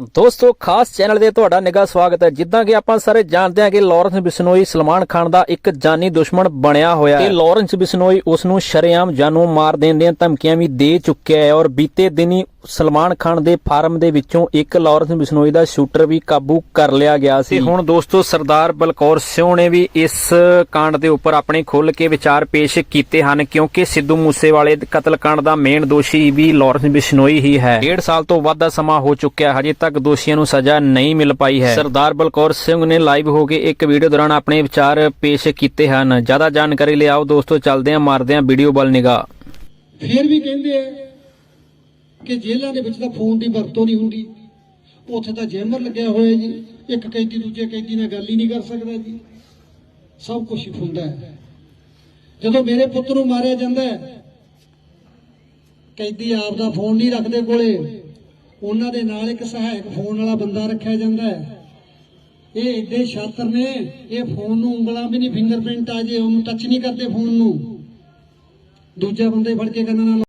ਦੋਸਤੋ ਖਾਸ ਚੈਨਲ ਦੇ ਤੁਹਾਡਾ ਨਿੱਘਾ ਸਵਾਗਤ ਹੈ। ਜਿੱਦਾਂ ਕਿ ਆਪਾਂ ਸਾਰੇ ਜਾਣਦੇ ਹਾਂ ਕਿ ਲਾਰੈਂਸ ਬਿਸ਼ਨੋਈ ਸਲਮਾਨ ਖਾਨ ਦਾ ਇੱਕ ਜਾਨੀ ਦੁਸ਼ਮਣ ਬਣਿਆ ਹੋਇਆ ਹੈ। ਤੇ ਲਾਰੈਂਸ ਬਿਸ਼ਨੋਈ ਉਸ ਨੂੰ ਸ਼ਰੇਆਮ ਜਾਨੋਂ ਮਾਰ ਦੇਣ ਦੀਆਂ ਧਮਕੀਆਂ ਵੀ ਦੇ ਚੁੱਕਿਆ ਹੈ ਔਰ ਬੀਤੇ ਦਿਨੀ ਸਲਮਾਨ ਖਾਨ ਦੇ ਫਾਰਮ ਦੇ ਵਿੱਚੋਂ ਇੱਕ ਲਾਰੈਂਸ ਬਿਸ਼ਨੋਈ ਦਾ ਸ਼ੂਟਰ ਵੀ ਕਾਬੂ ਕਰ ਲਿਆ ਗਿਆ ਸੀ। ਹੁਣ ਦੋਸਤੋ ਸਰਦਾਰ ਬਲਕੌਰ ਸਿਉ ਨੇ ਵੀ ਇਸ ਕਾਂਡ ਦੇ ਉੱਪਰ ਆਪਣੇ ਖੁੱਲ ਕੇ ਵਿਚਾਰ ਪੇਸ਼ ਕੀਤੇ ਹਨ ਕਿਉਂਕਿ ਸਿੱਧੂ ਮੂਸੇਵਾਲੇ ਦੇ ਕਤਲकांड ਦਾ ਮੇਨ ਦੋਸ਼ੀ ਵੀ ਲਾਰੈਂਸ ਬਿਸ਼ਨੋਈ ਹੀ ਹੈ। ਡੇਢ ਸਾਲ ਤੋਂ ਵੱਧ ਦਾ ਸਮਾਂ ਹੋ ਚੁੱਕਿਆ ਹਜੇ ਤੱਕ ਦੋਸ਼ੀਆਂ ਨੂੰ ਸਜ਼ਾ ਨਹੀਂ ਮਿਲ ਪਾਈ ਹੈ। ਸਰਦਾਰ ਬਲਕੌਰ ਸਿੰਘ ਨੇ ਲਾਈਵ ਹੋ ਕੇ ਇੱਕ ਵੀਡੀਓ ਦੌਰਾਨ ਆਪਣੇ ਵਿਚਾਰ ਪੇਸ਼ ਕੀਤੇ ਹਨ। ਜ਼ਿਆਦਾ ਜਾਣਕਾਰੀ ਲਈ ਆਓ ਦੋਸਤੋ ਚੱਲਦੇ ਹਾਂ ਮਾਰਦੇ ਹਾਂ ਵੀਡੀਓ ਵੱਲ ਨਿਗਾਹ। ਫਿਰ ਵੀ ਕਹਿੰਦੇ ਆ ਕਿ ਜੇਲ੍ਹਾਂ ਦੇ ਵਿੱਚ ਤਾਂ ਫੋਨ ਦੀ ਵਰਤੋਂ ਨਹੀਂ ਹੁੰਦੀ। ਉੱਥੇ ਤਾਂ ਜੈਮਰ ਲੱਗਿਆ ਹੋਇਆ ਜੀ। ਇੱਕ ਕੈਦੀ ਦੂਜੇ ਕੈਦੀ ਨਾਲ ਗੱਲ ਹੀ ਨਹੀਂ ਕਰ ਸਕਦਾ ਜੀ। ਸਭ ਕੁਝ ਹੁੰਦਾ ਹੈ। ਜਦੋਂ ਮੇਰੇ ਪੁੱਤ ਨੂੰ ਮਾਰਿਆ ਜਾਂਦਾ ਹੈ, ਕੈਦੀ ਆਪ ਦਾ ਫੋਨ ਨਹੀਂ ਰੱਖਦੇ ਕੋਲੇ। ਉਹਨਾਂ ਦੇ ਨਾਲ ਇੱਕ ਸਹਾਇਕ ਫੋਨ ਵਾਲਾ ਬੰਦਾ ਰੱਖਿਆ ਜਾਂਦਾ ਹੈ। ਇਹ ਏਡੇ ਸ਼ਾਤਰ ਨੇ, ਇਹ ਫੋਨ ਨੂੰ ਉਂਗਲਾਂ ਵੀ ਨਹੀਂ ਫਿੰਗਰਪ੍ਰਿੰਟ ਆ ਜੇ, ਉਹਨੂੰ ਟੱਚ ਨਹੀਂ ਕਰਦੇ ਫੋਨ ਨੂੰ। ਦੂਜਾ ਬੰਦੇ ਫੜ ਕੇ ਕੰਨਾਂ ਨਾਲ